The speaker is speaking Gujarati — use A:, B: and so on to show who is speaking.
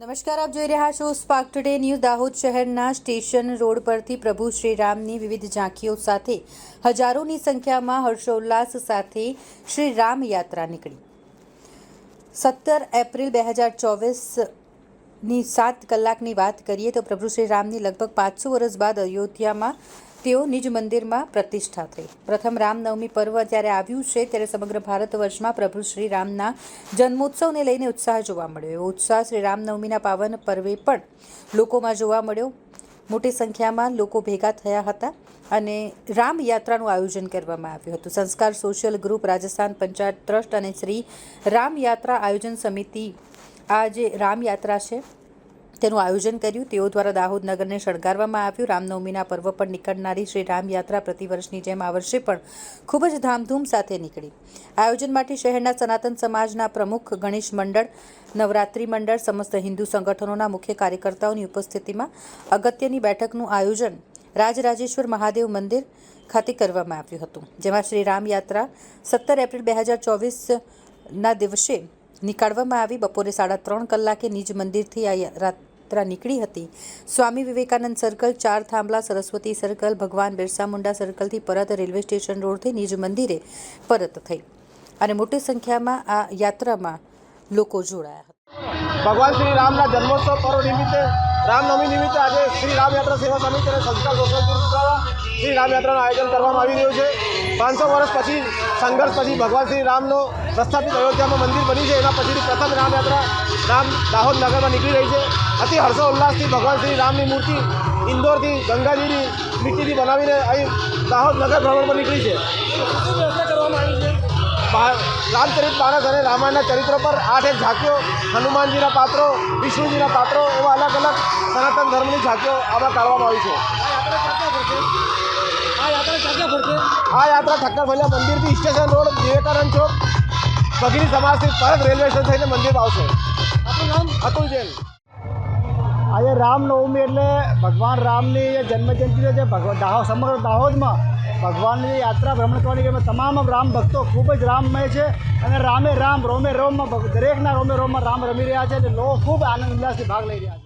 A: નમસ્કાર, આપ જોઈ રહ્યા છો સ્પાર્ક ટુડે ન્યૂઝ દાહોદ શહેરના સ્ટેશન રોડ પરથી પ્રભુ શ્રીરામની વિવિધ ઝાંખીઓ સાથે હજારોની સંખ્યામાં હર્ષોલ્લાસ સાથે શ્રી રામ યાત્રા નીકળી. સત્તર એપ્રિલ બે હજાર ચોવીસની સાત કલાકની વાત કરીએ તો પ્રભુ શ્રી રામની લગભગ પાંચસો વર્ષ બાદ અયોધ્યામાં તેઓ નિજ મંદિરમાં પ્રતિષ્ઠા થઈ. પ્રથમ રામનવમી પર્વ જ્યારે આવ્યું છે, ત્યારે સમગ્ર ભારત વર્ષમાં પ્રભુ શ્રી રામના જન્મોત્સવને લઈને ઉત્સાહ જોવા મળ્યો. એવો ઉત્સાહ શ્રી રામનવમીના પાવન પર્વે પણ લોકોમાં જોવા મળ્યો. મોટી સંખ્યામાં લોકો ભેગા થયા હતા અને રામ યાત્રાનું આયોજન કરવામાં આવ્યું હતું. Sanskar social group Rajasthan panchayat trust અને શ્રી રામ યાત્રા આયોજન સમિતિ આ જે રામ યાત્રા છે. તેનું આયોજન કર્યું. તેઓ દ્વારા દાહોદ નગરને શણગારવામાં આવ્યું. રામનવમીના પર્વ પર નીકળનારી શ્રી રામ યાત્રા પ્રતિવર્ષની જેમ આ વર્ષે પણ ખૂબ જ ધામધૂમ સાથે નીકળી. આયોજન માટે શહેરના સનાતન સમાજના પ્રમુખ ગણેશ મંડળ, નવરાત્રિ મંડળ, સમસ્ત હિન્દુ સંગઠનોના મુખ્ય કાર્યકર્તાઓની ઉપસ્થિતિમાં અગત્યની બેઠકનું આયોજન રાજરાજેશ્વર મહાદેવ મંદિર ખાતે કરવામાં આવ્યું હતું, જેમાં શ્રી રામયાત્રા સત્તર એપ્રિલ બે હજાર ચોવીસના દિવસે નીકાળવામાં આવી. બપોરે સાડા ત્રણ કલાકે નિજ મંદિરથી આ યાત્રા નીકળી હતી. સ્વામી વિવેકાનંદ સર્કલ, ચાર થાંભલા, સરસ્વતી સર્કલ, ભગવાન બિરસા મુંડા સર્કલથી પરત રેલવે સ્ટેશન રોડથી નિજ મંદિરે પરત થઈ. અને મોટી સંખ્યામાં આ યાત્રામાં લોકો જોડાયા હતા.
B: ભગવાન શ્રી રામના જન્મોત્સવ પર્વ નિમિત્તે, રામનવમી નિમિત્તે આજે શ્રી રામ યાત્રા સેવા સમિતિ અને સંસ્કાર સોસાયટી દ્વારા શ્રી રામ યાત્રાનું આયોજન કરવામાં આવી રહ્યું છે. પાંચસો વર્ષ પછી, સંઘર્ષ પછી ભગવાન શ્રી રામનો પ્રસ્થાપિત અયોધ્યામાં મંદિર બની છે. એના પછીની પ્રથમ રામ યાત્રા રામ દાહોદ નગરમાં નીકળી રહી છે. અતિ હર્ષોલ્લાસથી ભગવાન શ્રી રામની મૂર્તિ ઇન્દોરથી ગંગાજીની મિટ્ટીથી બનાવીને અહીં દાહોદ નગર ભ્રમણ પર નીકળી છે. રામચરિત માનસ અને રામાયણના ચરિત્રો પર આઠ એક ઝાંકીઓ હનુમાનજીના પાત્રો વિષ્ણુજીના પાત્રો એવા અલગ અલગ સનાતન ધર્મની ઝાંકીઓ આમાં કાઢવામાં આવી છે. આ યાત્રા ઠક્કર ભલ્યા મંદિરથી સ્ટેશન રોડ વિવેકાનંદ ચોક ભગીની સમાજથી પરત રેલવે સ્ટેશન થઈને મંદિર આવશે. અતુલ જૈન.
C: રામનવમી એટલે ભગવાન રામની જે છે ભગવાન દાહોદ, સમગ્ર દાહોદમાં ભગવાનની યાત્રા ભ્રમણ કરવાની એમાં તમામ રામ ભક્તો ખૂબ જ રામમય છે અને રામે રામ રોમે રોમમાં દરેકના રોમે રોમમાં રામ રમી રહ્યા છે અને લોકો ખૂબ આનંદ ઉલ્લાસથી ભાગ લઈ રહ્યા છે.